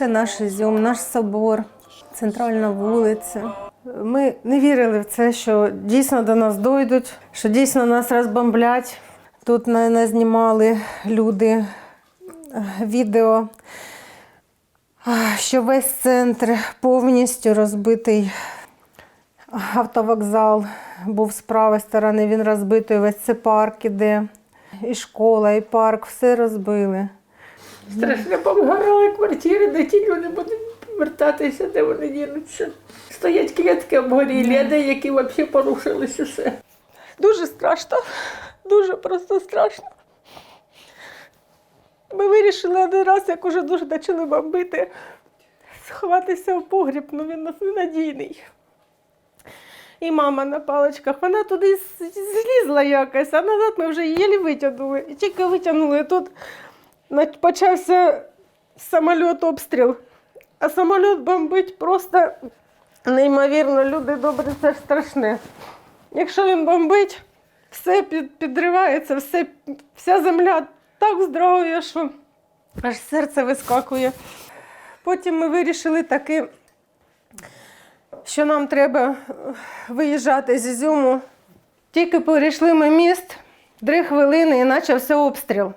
Це наш Ізюм, наш собор, центральна вулиця. Ми не вірили в це, що дійсно до нас дойдуть, що дійсно нас розбомблять. Тут на- назнімали люди е, відео, що весь центр повністю розбитий. Автовокзал був з правої сторони, він розбитий, весь це парк іде. І школа, і парк, все розбили. Страшно повгорали квартири, де ті люди будуть вертатися, де вони дінуться. Стоять клітки обгорілі, а деякі взагалі порушились усе. Дуже страшно, дуже просто страшно. Ми вирішили один раз, як уже дуже почали бомбити, сховатися в погріб, ну він нас ненадійний. І мама на паличках, вона туди злізла якось, а назад ми вже її витягнули. І тільки витягнули тут почався самоліт обстріл. А самоліт бомбить просто неймовірно, люди добре, це страшне. Якщо він бомбить, все підривається, все, вся земля так вздрагує, що аж серце вискакує. Потім ми вирішили таки, що нам треба е, виїжджати з Ізюму. Тільки перейшли ми міст, три хвилини і почався обстріл.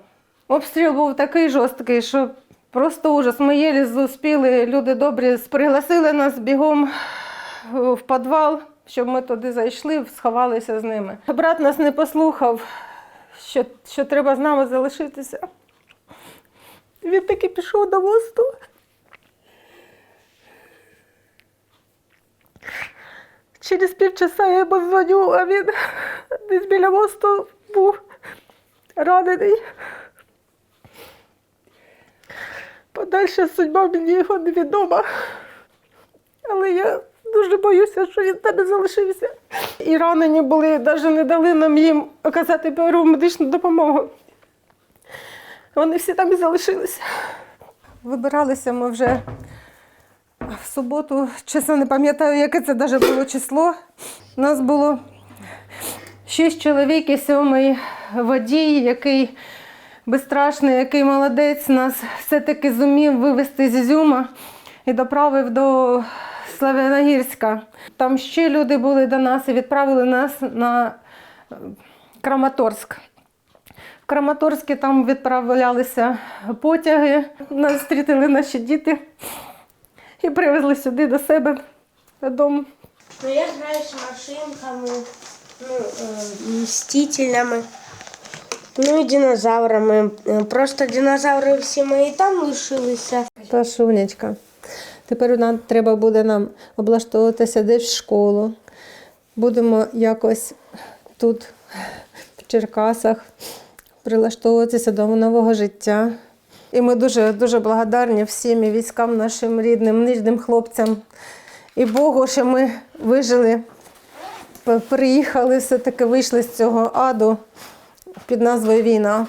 Обстріл був такий жорсткий, що просто ужас. Ми єлі зуспіли, люди добрі пригласили нас бігом в підвал, щоб ми туди зайшли, сховалися з ними. Брат нас не послухав, що, що треба з нами залишитися. Він таки пішов до мосту. Через півчаса я йому дзвоню, а він десь біля мосту був ранений. Подальша судьба мені його невідома. Але я дуже боюся, що він і залишився. І ранені були, навіть не дали нам їм оказати перву медичну допомогу. Вони всі там і залишилися. Вибиралися ми вже в суботу, чесно не пам'ятаю, яке це навіть було число. Нас було шість чоловік і сьомий водій, який безстрашний, який молодець, нас все-таки зумів вивезти з Ізюма і доправив до Славяногірська. Там ще люди були до нас і відправили нас на е, Краматорськ. В Краматорську там відправлялися потяги, нас зустріли наші діти і привезли сюди до себе додому. Ну, я граю з машинками, ну, е, мстителями, ну і динозаврами. Е, Просто динозаври всі мої там лишилися. Та шунечка. Тепер нам треба буде нам облаштовуватися десь в школу. Будемо якось тут, в Черкасах, прилаштовуватися до нового життя. І ми дуже дуже благодарні всім і військам нашим рідним, рідним хлопцям і Богу, що ми вижили, приїхали, все-таки вийшли з цього аду під назвою Війна.